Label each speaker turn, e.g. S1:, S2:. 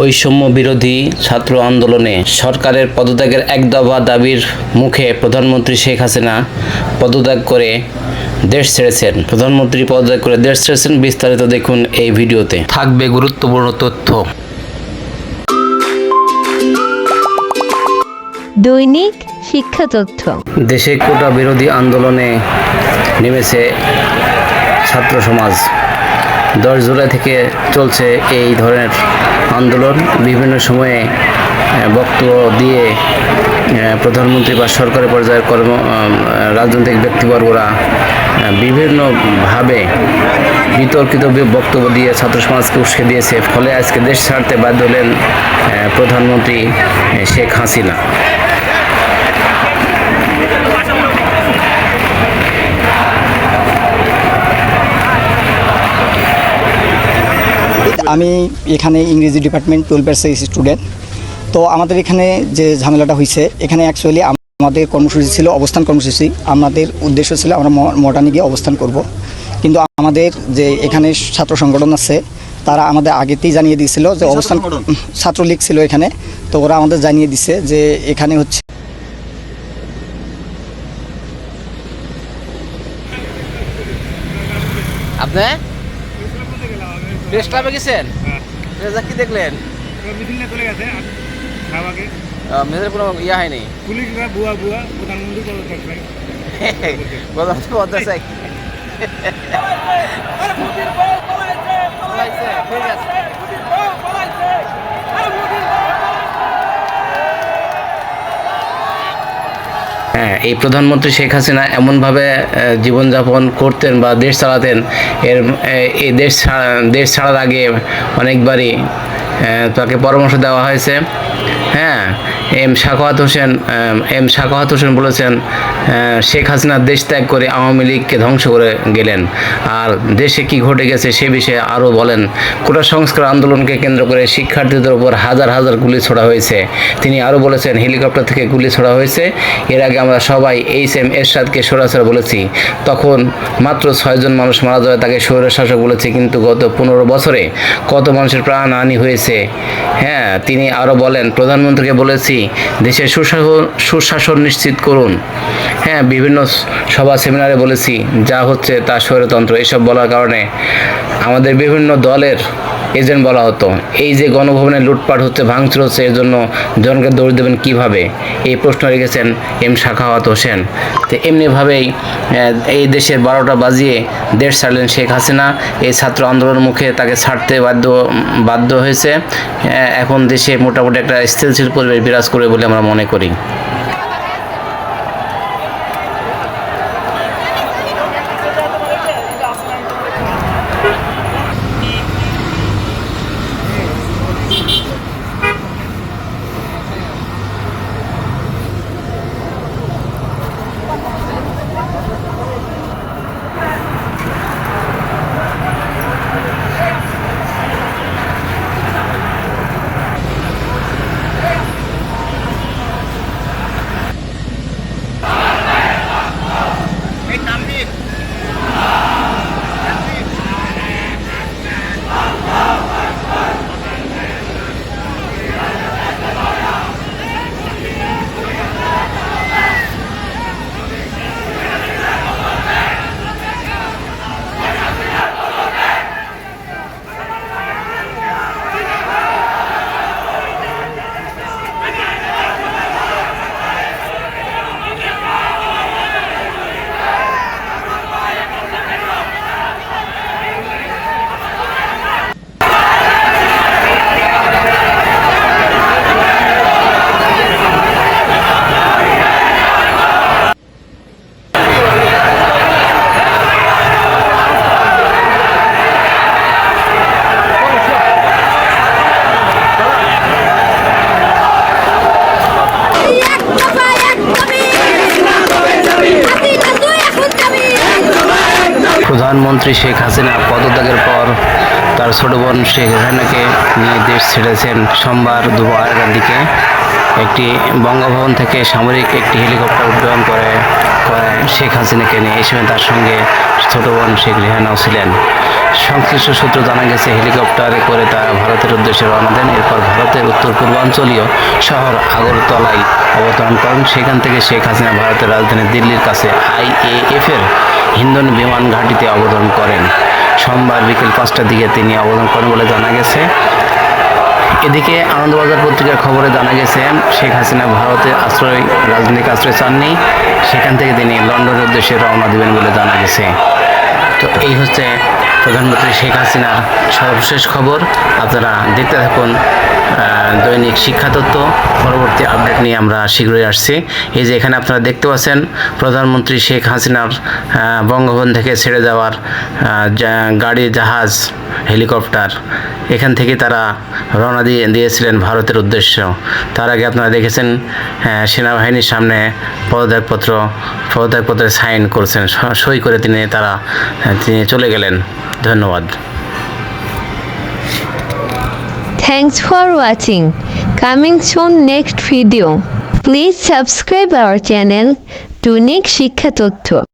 S1: বৈষম্য বিরোধী ছাত্র আন্দোলনে সরকারের পদত্যাগের এক দফা দাবির মুখে প্রধানমন্ত্রী শেখ হাসিনা পদত্যাগ করে দেশ ছেড়েছেন। প্রধানমন্ত্রী পদত্যাগ করে দেশ ছেড়েছেন বিস্তারিত দেখুন এই ভিডিওতে। থাকবে গুরুত্বপূর্ণ তথ্য।
S2: দৈনিক শিক্ষা তথ্য।
S1: দেশে কোটা বিরোধী আন্দোলনে নেমেছে ছাত্র সমাজ। দশ জুলাই থেকে চলছে এই ধরনের আন্দোলন। বিভিন্ন সময়ে বক্তব্য দিয়ে প্রধানমন্ত্রী বা সরকারি পর্যায়ের কর্ম রাজনৈতিক ব্যক্তিবর্গরা বিভিন্নভাবে বিতর্কিত বক্তব্য দিয়ে ছাত্র সমাজকে উস্কে দিয়েছে। ফলে আজকে দেশ ছাড়তে বাধ্য হলেন প্রধানমন্ত্রী শেখ হাসিনা।
S3: আমি এখানে ইংরেজি ডিপার্টমেন্ট টুয়েলভ স্টুডেন্ট। তো আমাদের এখানে যে ঝামেলাটা হয়েছে এখানে অ্যাকচুয়ালি আমাদের কর্মসূচি ছিল অবস্থান কর্মসূচি। আমাদের উদ্দেশ্য ছিল আমরা ম- মডার্নে গিয়ে অবস্থান করব। কিন্তু আমাদের যে এখানে ছাত্র সংগঠন আছে তারা আমাদের আগেতেই জানিয়ে দিয়েছিল যে অবস্থান ছাত্রলীগ ছিল এখানে। তো ওরা আমাদের জানিয়ে দিছে যে এখানে হচ্ছে
S1: আপনি? প্রেস ক্লাবে গেছেন? প্রেসা কি দেখলেন?
S4: মিছিলে চলে গেছে খাওয়াকে
S1: মেয়েদের কোনো ইয়া হয়নি?
S4: পুলিশরা বুয়া বুয়া প্রধানমন্ত্রী পদত্যাগ চাই।
S1: প্রধানমন্ত্রী পদ্মা চাই। ঠিক আছে। হ্যাঁ এই প্রধানমন্ত্রী শেখ হাসিনা এমনভাবে জীবনযাপন করতেন বা দেশ চালাতেন, এর এই দেশ দেশ ছাড়ার আগে অনেকবারই তাকে পরামর্শ দেওয়া হয়েছে। হ্যাঁ এম শাখাওয়াত হোসেন, এম শাখাওয়াত হোসেন বলেছেন শেখ হাসিনা দেশ ত্যাগ করে আওয়ামী লীগকে ধ্বংস করে গেলেন। আর দেশে কি ঘটে গেছে সে বিষয়ে আরও বলেন। কোটা সংস্কার আন্দোলনকে কেন্দ্র করে শিক্ষার্থীদের উপর হাজার হাজার গুলি ছোড়া হয়েছে। তিনি আরও বলেছেন, হেলিকপ্টার থেকে গুলি ছোড়া হয়েছে। এর আগে আমরা সবাই এইচ এম এরশাদকে সরাসরি বলেছি। তখন মাত্র ছয়জন মানুষ মারা যায়, তাকে স্বৈরশাসক বলেছে। কিন্তু গত পনেরো বছরে কত মানুষের প্রাণ প্রাণহানি হয়েছে? হ্যাঁ তিনি আরও বলেন, প্রধানমন্ত্রীকে বলেছি দেশের সুশাসন সুশাসন নিশ্চিত করুন। হ্যাঁ বিভিন্ন সভা, সেমিনারে বলেছি, যা হচ্ছে তা স্বৈরতন্ত্র, এসব বলার কারণে আমাদের বিভিন্ন দলের এজেন্ট বলা হতো। এই যে গণভবনে লুটপাট হচ্ছে, ভাঙচুর হচ্ছে এর জন্য জনকে দৌড় দেবেন কীভাবে? এই প্রশ্ন রেখেছেন এম শাখাওয়াত হোসেন। তো এমনিভাবেই এই দেশের বারোটা বাজিয়ে দেশ ছাড়লেন শেখ হাসিনা। এই ছাত্র আন্দোলনের মুখে তাকে ছাড়তে বাধ্য বাধ্য হয়েছে। এখন দেশে মোটামুটি একটা স্থিতিশীল পরিবেশ বিরাজ করে বলে আমরা মনে করি
S5: এক দফা এক দাবি হাসিনা তুই এখন যাবি
S1: প্রধানমন্ত্রী শেখ হাসিনা পদত্যাগের পর তার ছোট বোন শেখ হাসিনাকে নিয়ে দেশ ছেড়েছেন সোমবার দুপুর দিকে। একটি বঙ্গভবন থেকে সামরিক একটি হেলিকপ্টার উড্ডয়ন করে করে শেখ হাসিনাকে নিয়ে এই সময় তার সঙ্গে ছোট বোন শেখ রেহানাও ছিলেন। সংশ্লিষ্ট সূত্র জানা গেছে, হেলিকপ্টারে করে তারা ভারতের উদ্দেশ্যে রওনা দেন। এরপর ভারতের উত্তর পূর্বাঞ্চলীয় শহর আগরতলায় অবতরণ করেন। সেখান থেকে শেখ হাসিনা ভারতের রাজধানী দিল্লির কাছে আইএএফ এর হিন্দন বিমান ঘাঁটিতে অবতরণ করেন। সোমবার বিকেল পাঁচটার দিকে তিনি অবতরণ করেন বলে জানা গেছে। এদিকে আনন্দবাজার পত্রিকার খবরে জানা গেছে, শেখ হাসিনা ভারতে আশ্রয়, রাজনৈতিক আশ্রয় চাননি। সেখান থেকে তিনি লন্ডনের উদ্দেশ্যে রওনা দেবেন বলে জানা গেছে। তো এই হচ্ছে প্রধানমন্ত্রী শেখ হাসিনার সর্বশেষ খবর। আপনারা দেখতে থাকুন দৈনিক শিক্ষা তত্ত্ব পরবর্তী আপডেট নিয়ে আমরা শীঘ্রই আসছি। এই যে এখানে আপনারা দেখতে পাচ্ছেন প্রধানমন্ত্রী শেখ হাসিনার আহ, বঙ্গভবন থেকে ছেড়ে যাওয়ার গাড়ি জাহাজ হেলিকপ্টার এখান থেকে তারা রওনা দিয়ে দিয়েছিলেন ভারতের উদ্দেশ্য। তার আগে আপনারা দেখেছেন সেনাবাহিনীর সামনে পদত্যাগপত্র পদত্যাগপত্রে সাইন করছেন সই করে তিনি তারা তিনি চলে গেলেন। ধন্যবাদ
S2: Thanks for watching. Coming soon next video. Please subscribe our channel, Tunik Shikha Totto.